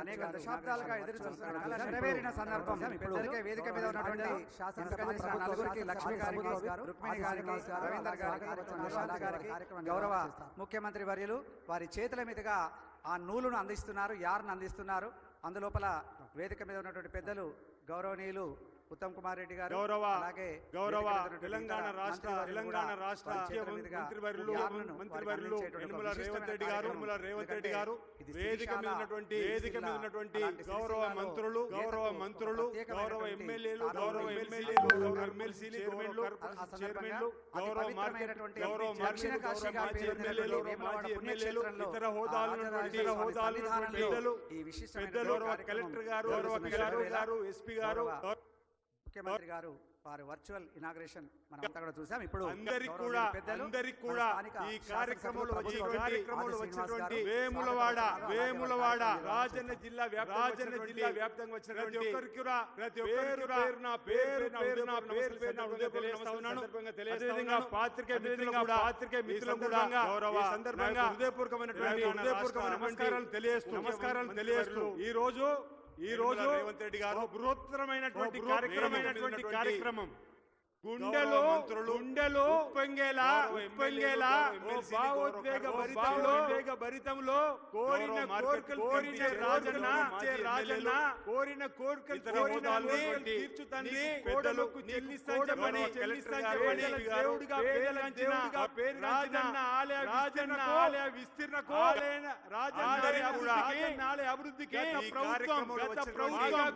అనేక దశాబ్దాలుగా ఎదురు చూస్తున్న కళ నెరవేరిన సందర్భం ఇప్పటికే వేదిక మీద ఉన్నటువంటి శాసనసభ నలుగురికి లక్ష్మి గారికి రుక్మిణి గారికి రవీందర్ గారికి ప్రశాంత్ గారికి గౌరవ ముఖ్యమంత్రి వర్యులు వారి చేతుల మీదుగా ఆ నూలును అందిస్తున్నారు యార్ను అందిస్తున్నారు. అందులోపల వేదిక మీద ఉన్నటువంటి పెద్దలు గౌరవనీయులు ఉత్తమ్ కుమార్ రెడ్డి గారు గౌరవ అలాగే గౌరవ తెలంగాణ రాష్ట్ర తెలంగాణ రాష్ట్ర మంత్రివర్యులు మంత్రివర్యులు యనమల రేవంత్ రెడ్డి గారు. యనమల రేవంత్ రెడ్డి గారు వేదిక మీద ఉన్నటువంటి వేదిక మీద ఉన్నటువంటి గౌరవ మంత్రులు గౌరవ మంత్రులు గౌరవ ఎమ్మెల్యేలు గౌరవ. ఎమ్మెల్యేలు గౌరవ ఎమ్మెల్సీలు చైర్మన్లు చైర్మన్లు గౌరవ మార్కెట్ గౌరవ మార్కెట్ గౌరవ మాజీ ఎమ్మెల్యేలు మాజీ ఎమ్మెల్యేలు ఇతర హోదాలు ఇతర హోదాలు పెద్దలు పెద్దలు కలెక్టర్ గారు గౌరవ గారు ఎస్పీ గారు ముఖ్యమంత్రి గారు వారు వర్చువల్ ఇనాగ్రేషన్ మనం అంతా కూడా చూసాం. ఇప్పుడు అందరికి కూడా అందరికి కూడా ఈ కార్యక్రమంలో కార్యక్రమంలో వచ్చినటువంటి వేములవాడ వేములవాడ. రాజన్న జిల్లా రాజన్న జిల్లా వ్యాప్తంగా వచ్చిన ప్రతి ఒక్కరికి కూడా ప్రతి ఒక్కరికి పేరున పేరు పేరున పేరు పేరున హృదయపూర్వక నమస్కారాలు అదేవిధంగా పాత్రికే మిత్రులు కూడా పాత్రికే మిత్రులు కూడా గౌరవ సందర్భంగా హృదయపూర్వకమైనటువంటి హృదయపూర్వక నమస్కారాలు తెలియజేస్తూ నమస్కారాలు తెలియజేస్తూ ఈ రోజు ఈ రోజు రేవంత్ రెడ్డి గారు బృహత్తరమైనటువంటి కార్యక్రమమైనటువంటి కార్యక్రమం. గుండెలో గుండెలో ఉప్పొంగేలా ఉప్పొంగేలా భావోద్వేగ భావోద్వేగ భరితంలో కోరిన కోరికలు కోరిన రాజన్న రాజన్న కోరిన కోరికలు కోరిన కోడలకు చెల్లిస్తాను చెప్పని దేవుడిగా పేదలంచిన పేరు రాజన్న ఆలయ రాజన్న ఆలయ విస్తీర్ణకు రాజన్న ఆలయ అభివృద్ధికి ప్రభుత్వం గత ప్రభుత్వం